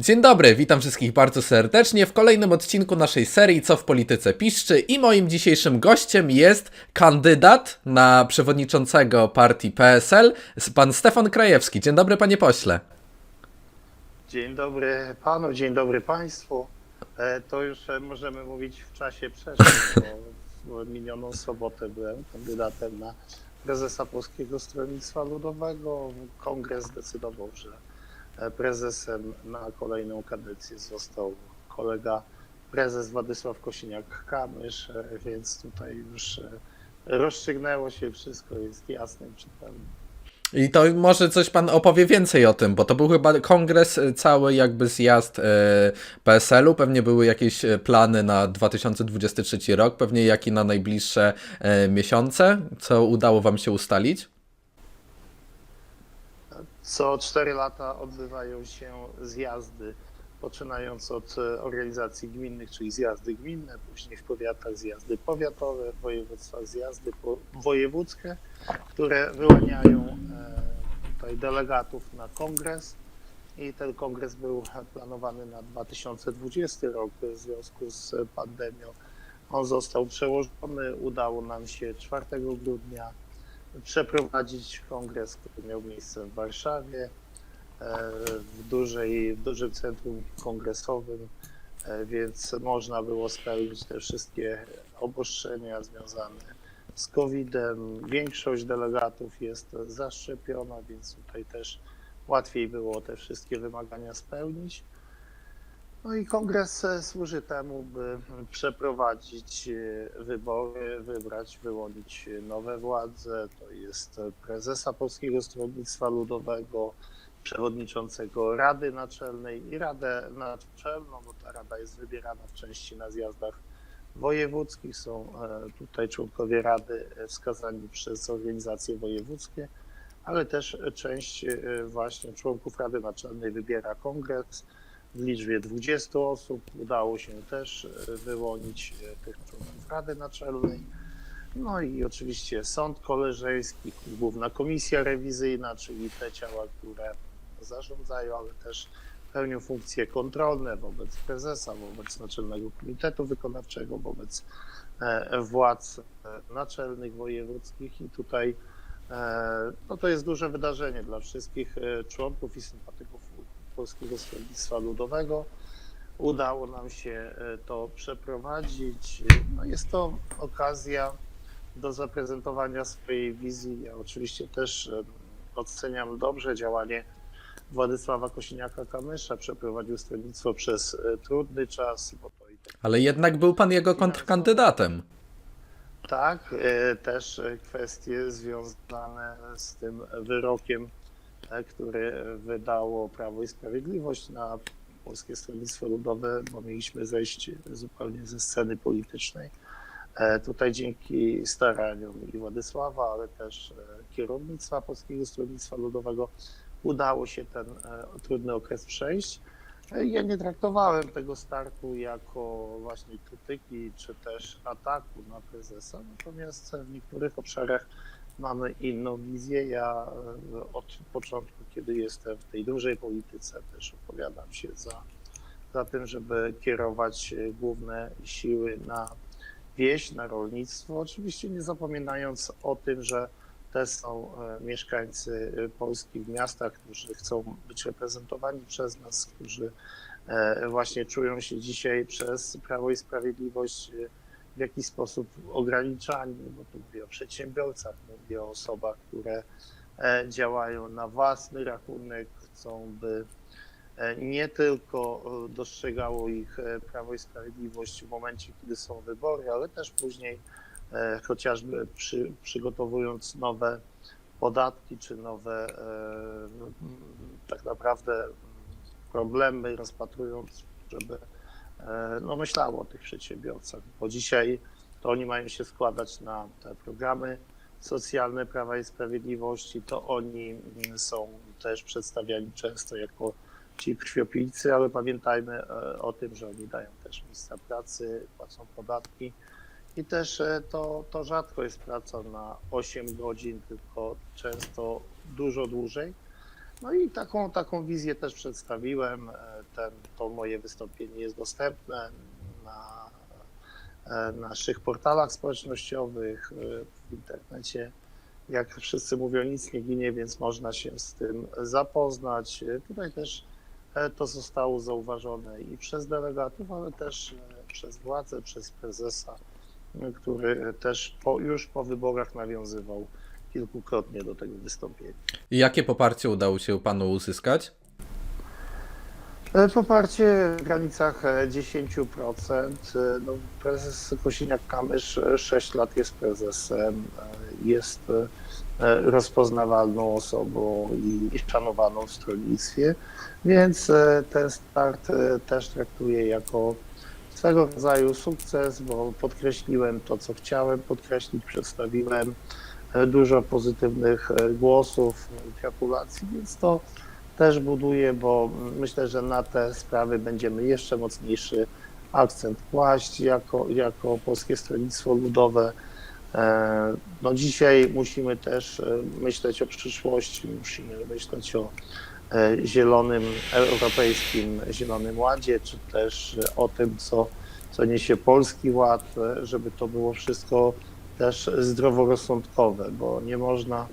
Dzień dobry, witam wszystkich bardzo serdecznie w kolejnym odcinku naszej serii Co w polityce piszczy i moim dzisiejszym gościem jest kandydat na przewodniczącego partii PSL, pan Stefan Krajewski. Dzień dobry panie pośle. Dzień dobry panu, dzień dobry państwu. E, To już e, możemy mówić w czasie przeszłym, bo w minioną sobotę byłem kandydatem na prezesa Polskiego Stronnictwa Ludowego. Kongres zdecydował, że prezesem na kolejną kadencję został kolega prezes Władysław Kosiniak-Kamysz, więc tutaj już e, rozstrzygnęło się wszystko, jest jasne i czytelne. I to może coś pan opowie więcej o tym, bo to był chyba kongres, e, cały jakby zjazd e, PSL-u, pewnie były jakieś plany na 2023 rok, pewnie jak i na najbliższe miesiące, co udało wam się ustalić? Co 4 lata odbywają się zjazdy, poczynając od e, organizacji gminnych, czyli zjazdy gminne, później w powiatach zjazdy powiatowe, w województwach zjazdy wojewódzkie, które wyłaniają e, tutaj delegatów na kongres. I ten kongres był planowany na 2020 rok w związku z pandemią. On został przełożony. Udało nam się 4 grudnia przeprowadzić kongres, który miał miejsce w Warszawie, e, w, dużej, w dużym centrum kongresowym, e, więc można było spełnić te wszystkie obostrzenia związane z COVID-em. Większość delegatów jest zaszczepiona, więc tutaj też łatwiej było te wszystkie wymagania spełnić. No i kongres e, służy temu, by przeprowadzić e, wybory, wybrać, wyłonić nowe władze. To jest prezesa Polskiego Stronnictwa Ludowego, przewodniczącego Rady Naczelnej i Radę Naczelną, bo ta rada jest wybierana w części na zjazdach wojewódzkich. Są e, tutaj członkowie rady wskazani przez organizacje wojewódzkie, ale też część właśnie członków Rady Naczelnej wybiera kongres w liczbie 20 osób. Udało się też e, wyłonić e, tych członków Rady Naczelnej. No i oczywiście sąd koleżeński, główna komisja rewizyjna, czyli te ciała, które zarządzają, ale też pełnią funkcje kontrolne wobec prezesa, wobec Naczelnego Komitetu Wykonawczego, wobec e, władz naczelnych wojewódzkich i tutaj no to jest duże wydarzenie dla wszystkich członków i sympatyków Polskiego Stronnictwa Ludowego. Udało nam się e, to przeprowadzić. No jest to okazja do zaprezentowania swojej wizji. Ja oczywiście też e, oceniam dobrze działanie Władysława Kosiniaka-Kamysza. Przeprowadził stronnictwo przez e, trudny czas, tak Ale jednak był pan jego kontrkandydatem. Tak, też kwestie związane z tym wyrokiem, który wydało Prawo i Sprawiedliwość na Polskie Stronnictwo Ludowe, bo mieliśmy zejść zupełnie ze sceny politycznej. E, Tutaj dzięki staraniom i Władysława, ale też e, kierownictwa Polskiego Stronnictwa Ludowego udało się ten e, trudny okres przejść. Ja nie traktowałem tego startu jako właśnie krytyki czy też ataku na prezesa, natomiast w niektórych obszarach mamy inną wizję. Ja e, od początku, kiedy jestem w tej dużej polityce, też opowiadam się za, za tym, żeby kierować e, główne siły na wieś, na rolnictwo. Oczywiście nie zapominając o tym, że te są e, mieszkańcy Polski w miastach, którzy chcą być reprezentowani przez nas, którzy właśnie czują się dzisiaj przez Prawo i Sprawiedliwość w jakiś sposób ograniczani, bo tu mówię o przedsiębiorcach, mówię o osobach, które e, działają na własny rachunek, chcą, by e, nie tylko e, dostrzegało ich Prawo i Sprawiedliwość w momencie, kiedy są wybory, ale też później chociażby przy, przygotowując nowe podatki czy nowe tak naprawdę problemy, rozpatrując, żeby no, myślało o tych przedsiębiorcach, bo dzisiaj to oni mają się składać na te programy socjalne Prawa i Sprawiedliwości, to oni mm, są też przedstawiani często jako ci krwiopijcy, ale pamiętajmy e, o tym, że oni dają też miejsca pracy, płacą podatki i też e, to, to rzadko jest praca na 8 godzin, tylko często dużo dłużej. No i taką, taką wizję też przedstawiłem. Ten, to moje wystąpienie jest dostępne na e, naszych portalach społecznościowych, e, w internecie. Jak wszyscy mówią, nic nie ginie, więc można się z tym zapoznać. E, Tutaj też to zostało zauważone i przez delegatów, ale też przez władze, przez prezesa, który też po, już po wyborach nawiązywał kilkukrotnie do tego wystąpienia. I jakie poparcie udało się panu uzyskać? E, Poparcie w granicach e, 10%. E, No, prezes Kosiniak-Kamysz 6 lat jest prezesem, e, jest e, rozpoznawalną osobą i szanowaną w stronnictwie, więc e, ten start e, też traktuję jako swego rodzaju sukces, bo podkreśliłem to, co chciałem podkreślić, przedstawiłem e, dużo pozytywnych e, głosów, gratulacji, więc to też buduje, bo myślę, że na te sprawy będziemy jeszcze mocniejszy akcent kłaść jako, jako Polskie Stronnictwo Ludowe. E, No dzisiaj musimy też e, myśleć o przyszłości, musimy myśleć o e, zielonym, europejskim zielonym ładzie, czy też o tym, co, co niesie Polski Ład, żeby to było wszystko też zdroworozsądkowe, bo nie można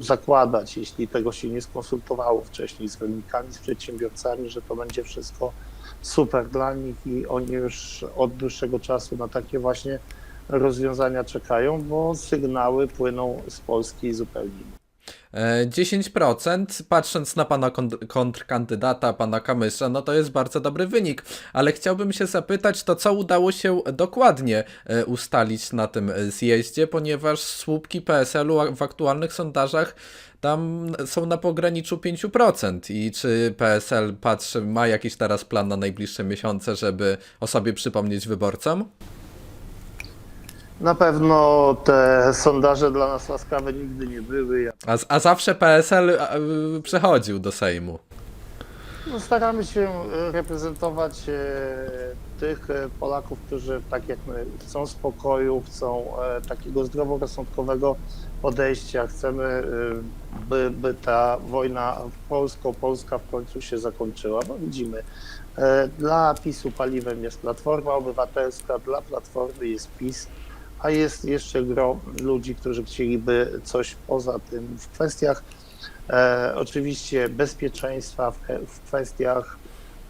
zakładać, jeśli tego się nie skonsultowało wcześniej z rolnikami, z przedsiębiorcami, że to będzie wszystko super dla nich i oni już od dłuższego czasu na takie właśnie rozwiązania czekają, bo sygnały płyną z Polski zupełnie. Inne. E, 10%, patrząc na pana kont- kontrkandydata, pana Kamysza, no to jest bardzo dobry wynik, ale chciałbym się zapytać, to co udało się dokładnie e, ustalić na tym e, zjeździe, ponieważ słupki PSL-u w aktualnych sondażach tam są na pograniczu 5% i czy PSL patrzy, ma jakiś teraz plan na najbliższe miesiące, żeby o sobie przypomnieć wyborcom? Na pewno te sondaże dla nas łaskawe nigdy nie były. A, a zawsze PSL a, y, przechodził do Sejmu. No, staramy się e, reprezentować e, tych e, Polaków, którzy tak jak my chcą spokoju, chcą e, takiego zdroworozsądkowego podejścia. Chcemy, e, by, by ta wojna polsko-polska w końcu się zakończyła. Bo widzimy, e, dla PiSu paliwem jest Platforma Obywatelska, dla Platformy jest PiS, a jest jeszcze gro ludzi, którzy chcieliby coś poza tym w kwestiach E, oczywiście bezpieczeństwa w, w kwestiach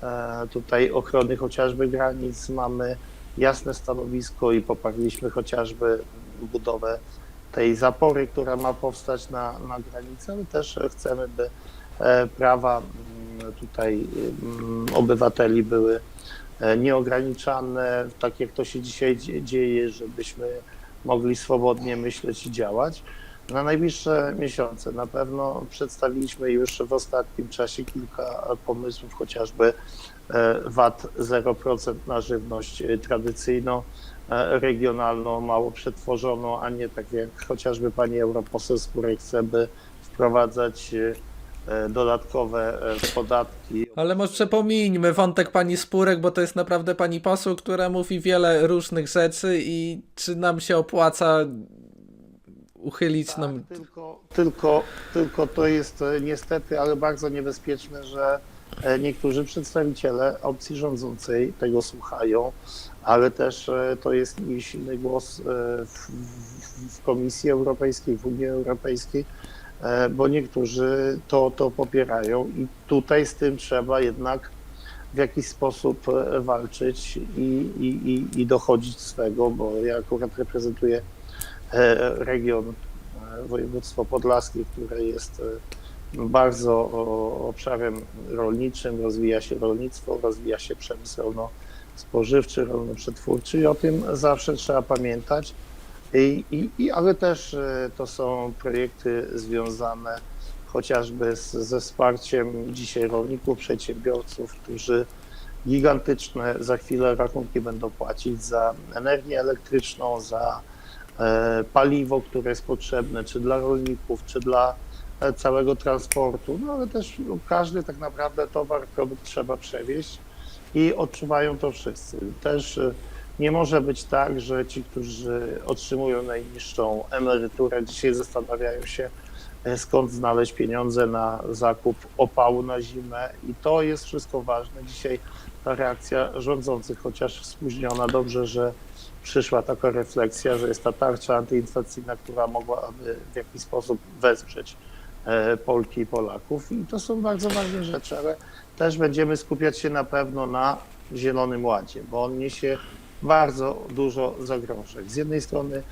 e, tutaj ochrony chociażby granic. Mamy jasne stanowisko i poparliśmy chociażby budowę tej zapory, która ma powstać na, na granicy, też chcemy, by e, prawa mm, tutaj mm, obywateli były e, nieograniczane, tak jak to się dzisiaj dzie- dzieje, żebyśmy mogli swobodnie myśleć i działać na najbliższe miesiące. Na pewno przedstawiliśmy już w ostatnim czasie kilka pomysłów, chociażby e, VAT 0% na żywność e, tradycyjną, e, regionalną, mało przetworzoną, a nie tak jak chociażby pani europoseł, której chce, by wprowadzać e, e, dodatkowe e, podatki. Ale może pomińmy wątek pani Spurek, bo to jest naprawdę pani poseł, która mówi wiele różnych rzeczy i czy nam się opłaca uchylić nam... Tak, tylko, tylko, tylko to jest e, niestety, ale bardzo niebezpieczne, że e, niektórzy przedstawiciele opcji rządzącej tego słuchają, ale też e, to jest silny głos e, w, w, Komisji Europejskiej, w Unii Europejskiej, e, bo niektórzy to, to popierają i tutaj z tym trzeba jednak w jakiś sposób e, walczyć i, i, i, dochodzić swego, bo ja akurat reprezentuję e, region e, województwo podlaskie, które jest e, bardzo obszarem rolniczym, rozwija się rolnictwo, rozwija się przemysł rolno-spożywczy, rolno-przetwórczy i o tym zawsze trzeba pamiętać. I, i, ale też e, to są projekty związane chociażby z, ze wsparciem dzisiaj rolników, przedsiębiorców, którzy gigantyczne za chwilę rachunki będą płacić za energię elektryczną, za e, paliwo, które jest potrzebne, czy dla rolników, czy dla e, całego transportu, no ale też no, każdy tak naprawdę towar, produkt trzeba przewieźć i odczuwają to wszyscy. Też nie może być tak, że ci, którzy otrzymują najniższą emeryturę, dzisiaj zastanawiają się, e, skąd znaleźć pieniądze na zakup opału na zimę i to jest wszystko ważne. Dzisiaj ta reakcja rządzących, chociaż spóźniona, dobrze, że przyszła taka refleksja, że jest ta tarcza antyinflacyjna, która mogłaby w jakiś sposób wesprzeć e, Polki i Polaków i to są bardzo ważne rzeczy, ale też będziemy skupiać się na pewno na Zielonym Ładzie, bo on niesie bardzo dużo zagrożeń. Z jednej strony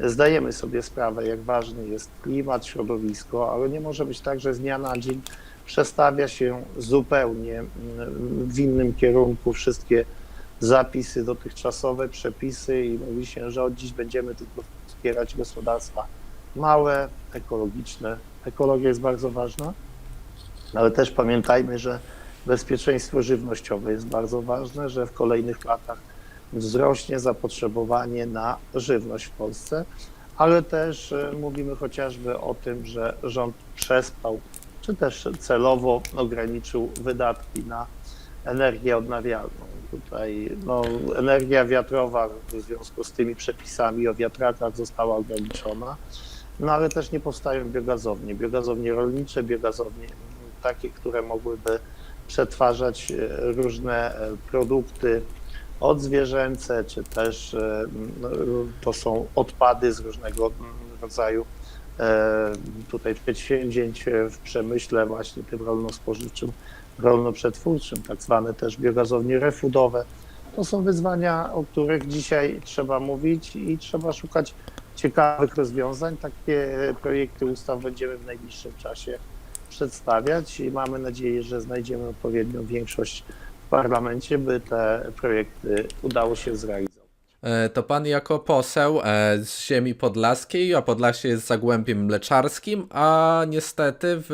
zdajemy sobie sprawę, jak ważny jest klimat, środowisko, ale nie może być tak, że z dnia na dzień przestawia się zupełnie mm, w innym kierunku wszystkie zapisy dotychczasowe, przepisy i mówi się, że od dziś będziemy tylko wspierać gospodarstwa małe, ekologiczne. Ekologia jest bardzo ważna, ale też pamiętajmy, że bezpieczeństwo żywnościowe jest bardzo ważne, że w kolejnych latach wzrośnie zapotrzebowanie na żywność w Polsce, ale też e, mówimy chociażby o tym, że rząd przespał, czy też celowo ograniczył wydatki na energię odnawialną. Tutaj no, energia wiatrowa w związku z tymi przepisami o wiatrakach została ograniczona, no ale też nie powstają biogazownie. Biogazownie rolnicze, biogazownie takie, które mogłyby przetwarzać e, różne e, produkty odzwierzęce, czy też e, no, to są odpady z różnego rodzaju e, tutaj przedsięwzięć w przemyśle właśnie tym rolno-spożywczym, rolno-przetwórczym, tak zwane też biogazownie refoodowe. To są wyzwania, o których dzisiaj trzeba mówić i trzeba szukać ciekawych rozwiązań. Takie projekty ustaw będziemy w najbliższym czasie przedstawiać i mamy nadzieję, że znajdziemy odpowiednią większość parlamencie, by te projekty udało się zrealizować. E, To pan jako poseł e, z ziemi podlaskiej, a Podlasie jest zagłębiem mleczarskim, a niestety w,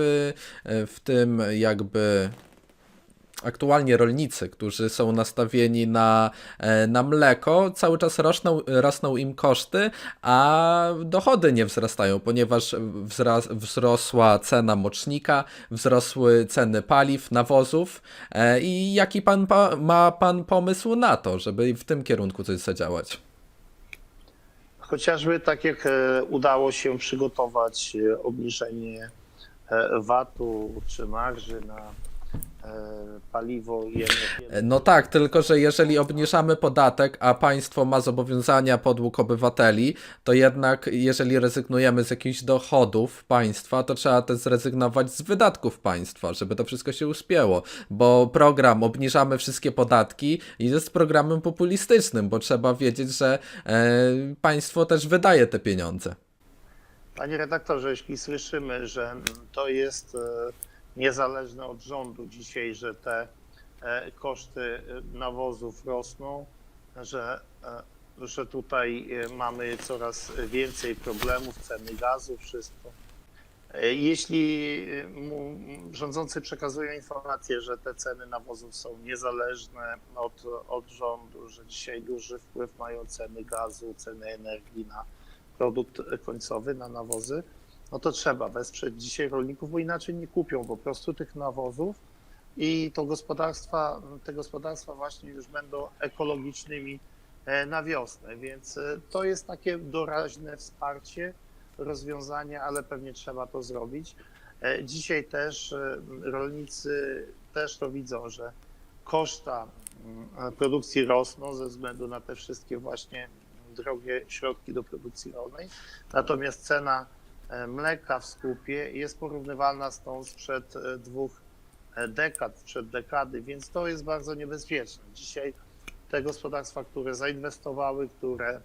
e, w tym jakby aktualnie rolnicy, którzy są nastawieni na, e, na mleko, cały czas rosną, rosną im koszty, a dochody nie wzrastają, ponieważ wzras, wzrosła cena mocznika, wzrosły ceny paliw, nawozów. E, I jaki pan pa, ma pan pomysł na to, żeby w tym kierunku coś zadziałać? Chociażby tak jak e, udało się przygotować obniżenie VAT-u czy marży na paliwo i energię. No tak, tylko że jeżeli obniżamy podatek, a państwo ma zobowiązania podług obywateli, to jednak jeżeli rezygnujemy z jakichś dochodów państwa, to trzeba też zrezygnować z wydatków państwa, żeby to wszystko się uspięło, bo program obniżamy wszystkie podatki jest programem populistycznym, bo trzeba wiedzieć, że e, państwo też wydaje te pieniądze. Panie redaktorze, jeśli słyszymy, że to jest e, niezależne od rządu dzisiaj, że te e, koszty e, nawozów rosną, że, e, że tutaj mamy coraz więcej problemów, ceny gazu, wszystko. Jeśli rządzący przekazują informację, że te ceny nawozów są niezależne od, od rządu, że dzisiaj duży wpływ mają ceny gazu, ceny energii na produkt końcowy, na nawozy, no to trzeba wesprzeć dzisiaj rolników, bo inaczej nie kupią po prostu tych nawozów i to gospodarstwa, te gospodarstwa właśnie już będą ekologicznymi e, na wiosnę, więc e, to jest takie doraźne wsparcie, rozwiązanie, ale pewnie trzeba to zrobić. E, Dzisiaj też rolnicy też to widzą, że koszta mm, produkcji rosną ze względu na te wszystkie właśnie drogie środki do produkcji rolnej. Natomiast cena mleka w skupie jest porównywalna z tą sprzed e, dwóch e, dekad, sprzed dekady, więc to jest bardzo niebezpieczne. Dzisiaj te gospodarstwa, które zainwestowały, które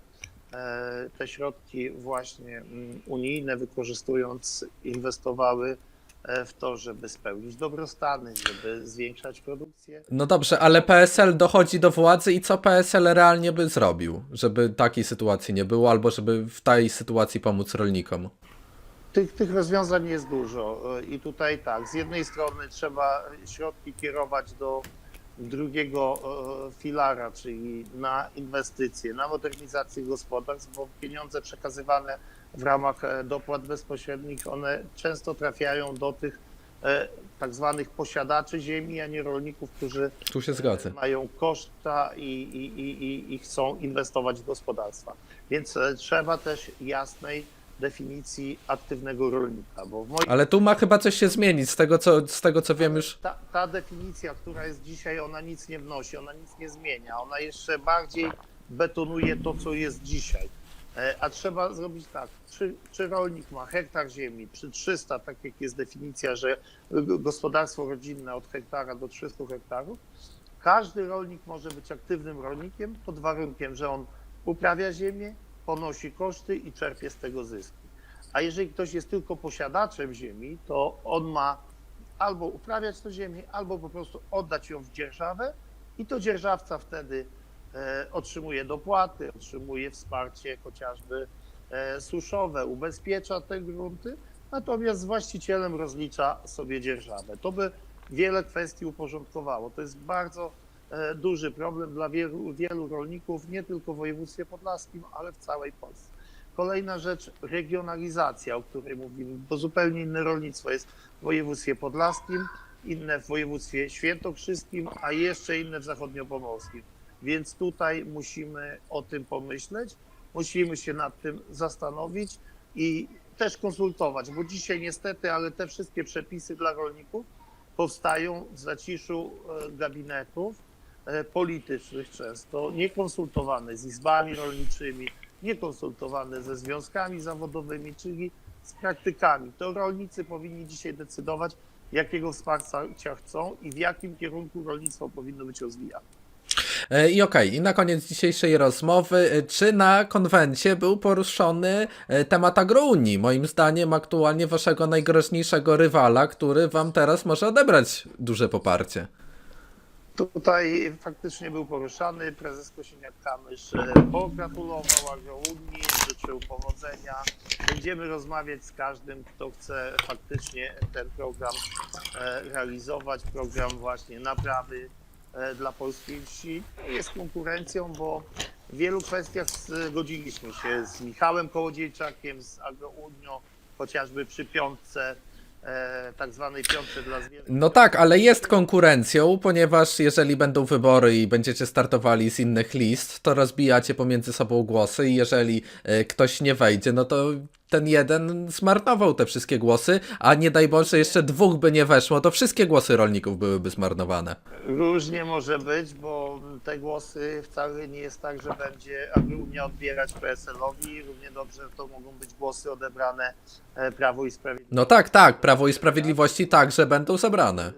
e, te środki właśnie mm, unijne wykorzystując, inwestowały e, w to, żeby spełnić dobrostany, żeby zwiększać produkcję. No dobrze, ale PSL dochodzi do władzy i co PSL realnie by zrobił, żeby takiej sytuacji nie było, albo żeby w tej sytuacji pomóc rolnikom? Tych, tych rozwiązań jest dużo i tutaj tak, z jednej strony trzeba środki kierować do drugiego e, filara, czyli na inwestycje, na modernizację gospodarstw, bo pieniądze przekazywane w ramach e, dopłat bezpośrednich, one często trafiają do tych e, tak zwanych posiadaczy ziemi, a nie rolników, którzy mają koszta i, i, i, i, chcą inwestować w gospodarstwa. Więc e, trzeba też jasnej definicji aktywnego rolnika, bo moim Ale tu ma chyba coś się zmienić, z tego co, z tego co wiem już. ta, ta definicja, która jest dzisiaj, ona nic nie wnosi, ona nic nie zmienia, ona jeszcze bardziej betonuje to, co jest dzisiaj. E, A trzeba zrobić tak, czy, czy rolnik ma hektar ziemi, czy 300, tak jak jest definicja, że gospodarstwo rodzinne od hektara do 300 hektarów, każdy rolnik może być aktywnym rolnikiem pod warunkiem, że on uprawia ziemię, ponosi koszty i czerpie z tego zyski. A jeżeli ktoś jest tylko posiadaczem ziemi, to on ma albo uprawiać tę ziemię, albo po prostu oddać ją w dzierżawę i to dzierżawca wtedy e, otrzymuje dopłaty, otrzymuje wsparcie chociażby e, suszowe, ubezpiecza te grunty, natomiast z właścicielem rozlicza sobie dzierżawę. To by wiele kwestii uporządkowało. To jest bardzo duży problem dla wielu, wielu rolników, nie tylko w województwie podlaskim, ale w całej Polsce. Kolejna rzecz, regionalizacja, o której mówimy, bo zupełnie inne rolnictwo jest w województwie podlaskim, inne w województwie świętokrzyskim, a jeszcze inne w zachodniopomorskim. Więc tutaj musimy o tym pomyśleć, musimy się nad tym zastanowić i też konsultować, bo dzisiaj niestety, ale te wszystkie przepisy dla rolników powstają w zaciszu e, gabinetów e, politycznych często, niekonsultowane z izbami rolniczymi, niekonsultowane ze związkami zawodowymi, czyli z praktykami. To rolnicy powinni dzisiaj decydować, jakiego wsparcia chcą i w jakim kierunku rolnictwo powinno być rozwijane. E, I okej, i na koniec dzisiejszej rozmowy, e, czy na konwencie był poruszony e, temat agrounii? Moim zdaniem aktualnie waszego najgroźniejszego rywala, który wam teraz może odebrać duże poparcie. Tutaj faktycznie był poruszany. Prezes Kosiniak-Kamysz e, pogratulował Agrounii, życzył powodzenia. Będziemy rozmawiać z każdym, kto chce faktycznie ten program e, realizować. Program właśnie naprawy e, dla polskiej wsi. Jest konkurencją, bo w wielu kwestiach zgodziliśmy się z Michałem Kołodziejczakiem, z Agrounią, chociażby przy piątce, tak zwanej piątce dla zwierząt. No tak, ale jest konkurencją, ponieważ jeżeli będą wybory i będziecie startowali z innych list, to rozbijacie pomiędzy sobą głosy i jeżeli e, ktoś nie wejdzie, no to ten jeden zmarnował te wszystkie głosy, a nie daj Boże jeszcze dwóch by nie weszło, to wszystkie głosy rolników byłyby zmarnowane. Różnie może być, bo te głosy wcale nie jest tak, że będzie Agrunia odbierać PSL-owi. Równie dobrze to mogą być głosy odebrane e, Prawo i Sprawiedliwość. No tak, tak, Prawo i Sprawiedliwości także będą zebrane.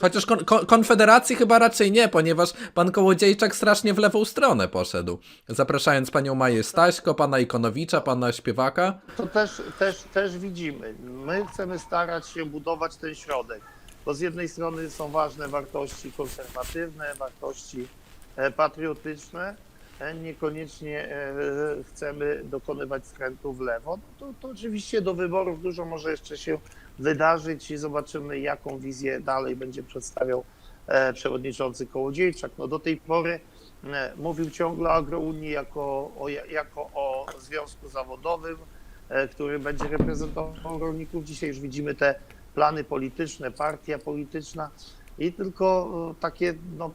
Chociaż kon kon Konfederacji chyba raczej nie, ponieważ pan Kołodziejczak strasznie w lewą stronę poszedł. Zapraszając panią Maję Staśko, pana Ikonowicza, pana Śpiewaka. To też, też, też widzimy. My chcemy starać się budować ten środek, bo z jednej strony są ważne wartości konserwatywne, wartości e, patriotyczne, niekoniecznie e, chcemy dokonywać skrętu w lewo. No To, to oczywiście do wyborów dużo może jeszcze się wydarzyć i zobaczymy, jaką wizję dalej będzie przedstawiał e, przewodniczący Kołodziejczak. No do tej pory e, mówił ciągle o Agrounii jako o, jako o związku zawodowym, e, który będzie reprezentował rolników. Dzisiaj już widzimy te plany polityczne, partia polityczna i tylko e, takie no,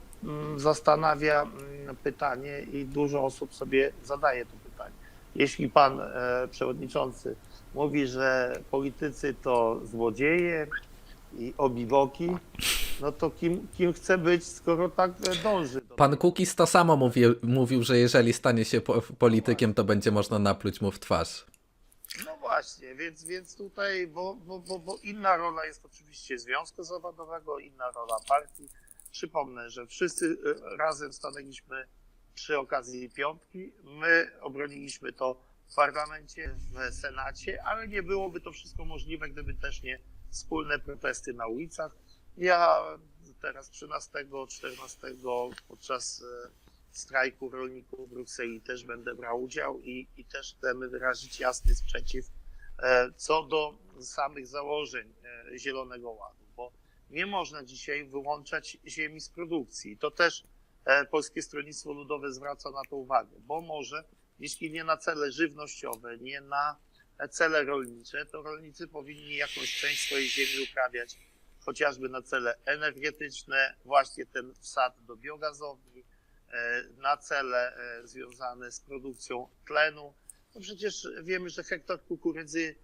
zastanawia mm, pytanie i dużo osób sobie zadaje to pytanie. Jeśli pan e, przewodniczący mówi, że politycy to złodzieje i obiwoki, no to kim, kim chce być, skoro tak e, dąży Pan Kukis to samo mówi, mówił, że jeżeli stanie się po politykiem, to będzie można napluć mu w twarz. No właśnie, więc, więc tutaj, bo, bo, bo, bo inna rola jest oczywiście związku zawodowego, inna rola partii. Przypomnę, że wszyscy e, razem stanęliśmy przy okazji piątki. My obroniliśmy to w parlamencie, w Senacie, ale nie byłoby to wszystko możliwe, gdyby też nie wspólne protesty na ulicach. Ja teraz 13, 14 podczas e, strajku rolników w Brukseli też będę brał udział i, i też chcemy wyrazić jasny sprzeciw e, co do samych założeń Zielonego Ładu, nie można dzisiaj wyłączać ziemi z produkcji. To też e, Polskie Stronnictwo Ludowe zwraca na to uwagę, bo może, jeśli nie na cele żywnościowe, nie na e, cele rolnicze, to rolnicy powinni jakąś część swojej ziemi uprawiać chociażby na cele energetyczne, właśnie ten wsad do biogazowni, e, na cele związane z produkcją tlenu No przecież wiemy, że hektar kukurydzy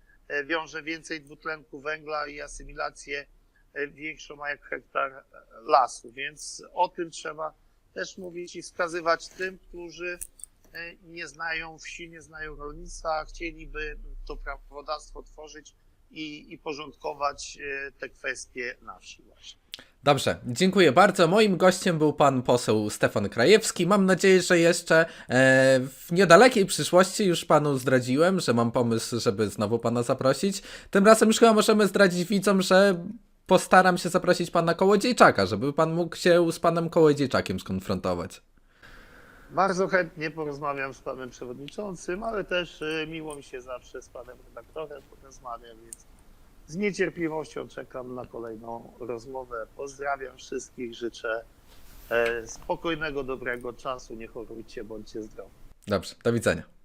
wiąże więcej dwutlenku węgla i asymilację większą ma jak hektar e, lasu, więc o tym trzeba też mówić i wskazywać tym, którzy e, nie znają wsi, nie znają rolnictwa, a chcieliby to prawodawstwo tworzyć i, i porządkować e, te kwestie na wsi właśnie. Dobrze, dziękuję bardzo. Moim gościem był pan poseł Stefan Krajewski. Mam nadzieję, że jeszcze e, w niedalekiej przyszłości już panu zdradziłem, że mam pomysł, żeby znowu pana zaprosić. Tym razem już chyba możemy zdradzić widzom, że postaram się zaprosić pana Kołodziejczaka, żeby pan mógł się z panem Kołodziejczakiem skonfrontować. Bardzo chętnie porozmawiam z panem przewodniczącym, ale też e, miło mi się zawsze z panem redaktorem porozmawia, więc z niecierpliwością czekam na kolejną rozmowę. Pozdrawiam wszystkich, życzę e, spokojnego, dobrego czasu, nie chorujcie, bądźcie zdrowi. Dobrze, do widzenia.